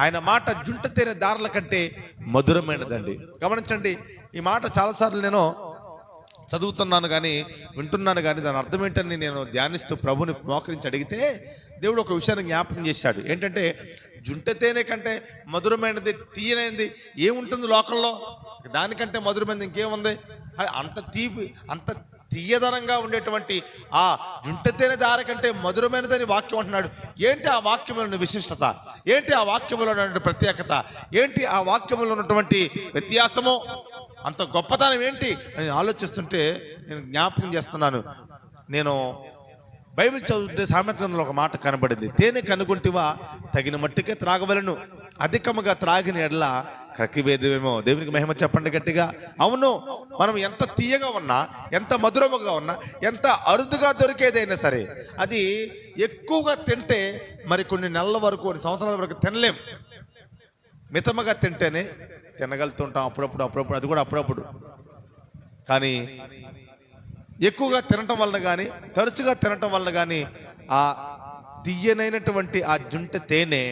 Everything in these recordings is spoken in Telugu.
ఆయన మాట జుంట తేనె దారుల కంటే మధురమైనదండి. గమనించండి ఈ మాట చాలాసార్లు నేను చదువుతున్నాను కానీ వింటున్నాను కానీ దాని అర్థం ఏంటని నేను ధ్యానిస్తూ ప్రభుని మోకరించి అడిగితే దేవుడు ఒక విషయాన్ని జ్ఞాపకం చేశాడు. ఏంటంటే జుంట తేనె కంటే మధురమైనది తీయనైనది ఏముంటుంది లోకంలో? దానికంటే మధురమైనది ఇంకేముంది? అంత తీపి అంత తీయదనంగా ఉండేటువంటి ఆ జుంట తేనె దార కంటే మధురమైనదని వాక్యం అంటున్నాడు. ఏంటి ఆ వాక్యంలో విశిష్టత? ఏంటి ఆ వాక్యంలో ఉన్నటువంటి ప్రత్యేకత? ఏంటి ఆ వాక్యంలో ఉన్నటువంటి వ్యత్యాసము? అంత గొప్పతనం ఏంటి? అని ఆలోచిస్తుంటే నేను జ్ఞాపకం చేస్తున్నాను. నేను బైబిల్ చదువుతుంటే సామెత ఒక మాట కనబడింది. తేనె కనుగొంటివా? తగిన మట్టుకే త్రాగవలను. అధికముగా త్రాగిన ఎడల కక్కిభేదమేమో దేవునికి మహిమ చెప్పండి గట్టిగా. అవును మనం ఎంత తీయగా ఉన్నా ఎంత మధురముగా ఉన్నా ఎంత అరుదుగా దొరికేదైనా సరే అది ఎక్కువగా తింటే మరి కొన్ని నెలల వరకు కొన్ని సంవత్సరాల వరకు తినలేం. మితముగా తింటేనే తినగలుగుతుంటాం అప్పుడప్పుడు అప్పుడప్పుడు అది కూడా అప్పుడప్పుడు. కానీ ఎక్కువగా తినటం వలన కానీ తరచుగా తినటం వలన కానీ ఆ తీయనైనటువంటి ఆ జుంట తేనె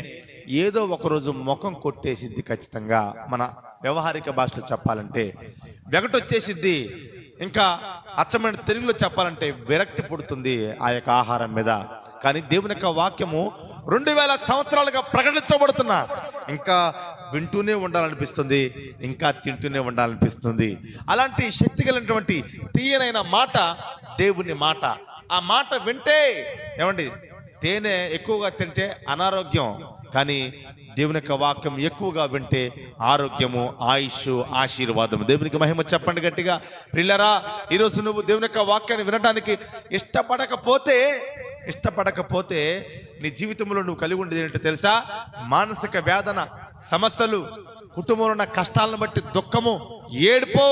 ఏదో ఒకరోజు ముఖం కొట్టేసిద్ది ఖచ్చితంగా మన వ్యవహారిక భాషలో చెప్పాలంటే. వెగటొచ్చేసిద్ది ఇంకా అచ్చమైన తెలుగులో చెప్పాలంటే విరక్తి పుడుతుంది ఆ యొక్క ఆహారం మీద. కానీ దేవుని యొక్క వాక్యము రెండు వేల సంవత్సరాలుగా ప్రకటించబడుతున్న ఇంకా వింటూనే ఉండాలనిపిస్తుంది ఇంకా తింటూనే ఉండాలనిపిస్తుంది. అలాంటి శక్తి కలిగినటువంటి తీయనైన మాట దేవుని మాట. ఆ మాట వింటే ఏమండి తేనె ఎక్కువగా తింటే అనారోగ్యం కానీ దేవుని యొక్క వాక్యం ఎక్కువగా వింటే ఆరోగ్యము ఆయుష్ ఆశీర్వాదము. దేవునికి మహిమ చెప్పండి గట్టిగా. ప్రిల్లరా ఈరోజు నువ్వు దేవుని యొక్క వాక్యాన్ని వినడానికి ఇష్టపడకపోతే ఇష్టపడకపోతే నీ జీవితంలో నువ్వు కలిగి ఉండేది ఏంటో తెలుసా? మానసిక వేదన సమస్యలు కుటుంబంలో ఉన్న కష్టాలను బట్టి దుఃఖము ఏడుపో.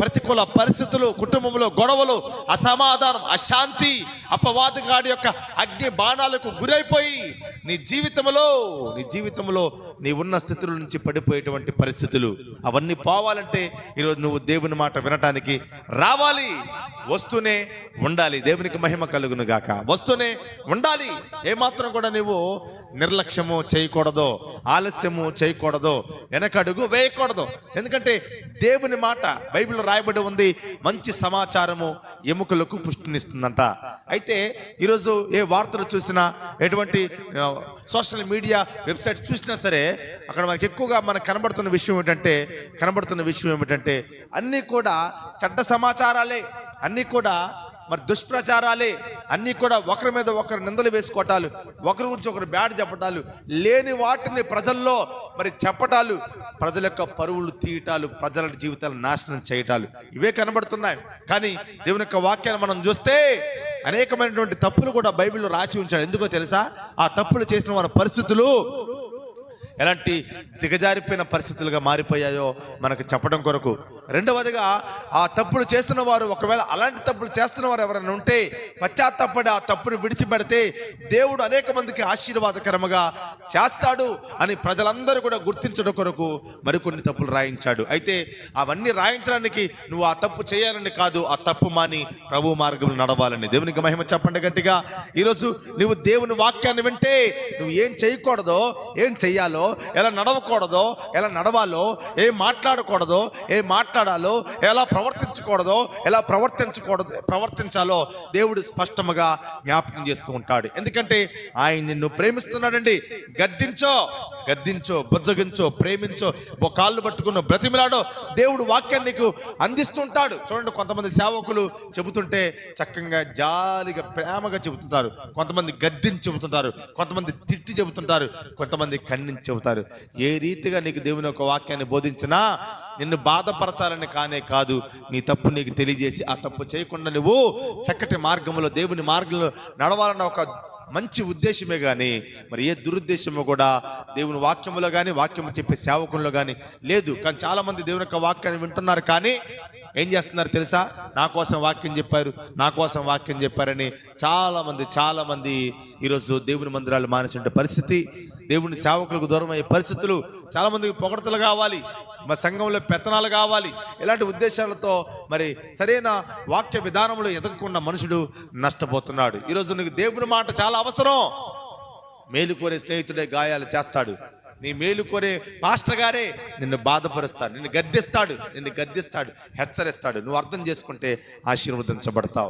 ప్రతికూల పరిస్థితులు కుటుంబంలో గొడవలు అసమాధానం అశాంతి అపవాదగాడి యొక్క అగ్ని బాణాలకు గురైపోయి నీ జీవితంలో నీ జీవితంలో నీ ఉన్న స్థితుల నుంచి పడిపోయేటువంటి పరిస్థితులు అవన్నీ పోవాలంటే ఈరోజు నువ్వు దేవుని మాట వినటానికి రావాలి. వస్తూనే ఉండాలి. దేవునికి మహిమ కలుగును గాక. వస్తూనే ఉండాలి. ఏమాత్రం కూడా నువ్వు నిర్లక్ష్యము చేయకూడదు ఆలస్యము చేయకూడదు వెనకడుగు వేయకూడదు. ఎందుకంటే దేవుని మాట బైబిల్ రాయబడి ఉంది. మంచి సమాచారము ఎముకలకు పుష్టినిస్తుందంట. అయితే ఈరోజు ఏ వార్తలు చూసినా ఎటువంటి సోషల్ మీడియా వెబ్సైట్స్ చూసినా సరే అక్కడ మనకి ఎక్కువగా మనకు కనబడుతున్న విషయం ఏమిటంటే కనబడుతున్న విషయం ఏమిటంటే అన్నీ కూడా చెడ్డ సమాచారాలే. అన్నీ కూడా మరి దుష్ప్రచారాలే అన్నీ కూడా ఒకరి మీద ఒకరు నిందలు వేసుకోవటాలు ఒకరి గురించి ఒకరు బ్యాడ్ చెప్పటాలు లేని వాటిని ప్రజల్లో మరి చెప్పటాలు ప్రజల యొక్క పరువులు తీయటాలు ప్రజల జీవితాలు నాశనం చేయటాలు ఇవే కనబడుతున్నాయి. కానీ దేవుని యొక్క వాక్యాన్ని మనం చూస్తే అనేకమైనటువంటి తప్పులు కూడా బైబిల్లో రాసి ఉంచాడు. ఎందుకో తెలుసా? ఆ తప్పులు చేసిన వారి పరిస్థితులు ఎలాంటి దిగజారిపోయిన పరిస్థితులుగా మారిపోయాయో మనకు చెప్పడం కొరకు. రెండవదిగా ఆ తప్పులు చేస్తున్న వారు ఒకవేళ అలాంటి తప్పులు చేస్తున్న వారు ఎవరైనా ఉంటే పశ్చాత్తాపడి ఆ తప్పును విడిచిపెడితే దేవుడు అనేక మందికి ఆశీర్వాదకరముగా చేస్తాడు అని ప్రజలందరూ కూడా గుర్తించడం కొరకు మరికొన్ని తప్పులు రాయించాడు. అయితే అవన్నీ రాయించడానికి నువ్వు ఆ తప్పు చేయాలని కాదు ఆ తప్పు మాని ప్రభు మార్గం నడవాలని. దేవునికి మహిమ చెప్పండి గట్టిగా. ఈరోజు నువ్వు దేవుని వాక్యాన్ని వింటే నువ్వు ఏం చేయకూడదో ఏం చెయ్యాలో ఎలా నడవకూడదో ఎలా నడవాలో ఏం మాట్లాడకూడదో ఏం మాట్లాడాలో ఎలా ప్రవర్తించకూడదో ఎలా ప్రవర్తించకూడదు ప్రవర్తించాలో దేవుడు స్పష్టముగా జ్ఞాపకం చేస్తూ ఉంటాడు. ఎందుకంటే ఆయన నిన్ను ప్రేమిస్తున్నాడండి. గద్దించో గద్దించో బుజ్జగించో ప్రేమించో ఓ కాళ్ళు పట్టుకున్న బ్రతిమిలాడో దేవుడు వాక్యాన్ని నీకు అందిస్తుంటాడు చూడండి కొంతమంది సేవకులు చెబుతుంటే చక్కగా జాలిగా ప్రేమగా చెబుతుంటారు. కొంతమంది గద్దించి చెబుతుంటారు. కొంతమంది తిట్టి చెబుతుంటారు. కొంతమంది ఖండించి చెబుతారు. ఏ రీతిగా నీకు దేవుని యొక్క వాక్యాన్ని బోధించినా నిన్ను బాధపరచాలని కానే కాదు. నీ తప్పు నీకు తెలియజేసి ఆ తప్పు చేయకుండా నువ్వు చక్కటి మార్గంలో దేవుని మార్గంలో నడవాలన్న ఒక మంచి ఉద్దేశమే కానీ మరి ఏ దురుద్దేశమో కూడా దేవుని వాక్యములో కానీ వాక్యము చెప్పే సేవకుల్లో కానీ లేదు. కానీ చాలా మంది దేవుని యొక్క వాక్యాన్ని వింటున్నారు కానీ ఏం చేస్తున్నారు తెలుసా? నా కోసం వాక్యం చెప్పారు నా కోసం వాక్యం చెప్పారని చాలా మంది చాలా మంది ఈరోజు దేవుని మందిరాలు మానేసిన పరిస్థితి దేవుని సేవకులకు దూరం అయ్యే పరిస్థితులు చాలా మందికి పొగడతలు కావాలి మా సంఘంలో పెత్తనాలు కావాలి ఇలాంటి ఉద్దేశాలతో మరి సరైన వాక్య విధానంలో ఎదగకుండా మనుషుడు నష్టపోతున్నాడు. ఈరోజు నీకు దేవుని మాట చాలా అవసరం. మేలు కోరే స్నేహితుడే గాయాలు చేస్తాడు. నీ మేలు కోరే పాస్టర్ గారే నిన్ను బాధపరుస్తాడు నిన్ను గద్దిస్తాడు నిన్ను గద్దిస్తాడు హెచ్చరిస్తాడు. నువ్వు అర్థం చేసుకుంటే ఆశీర్వదించబడతావు.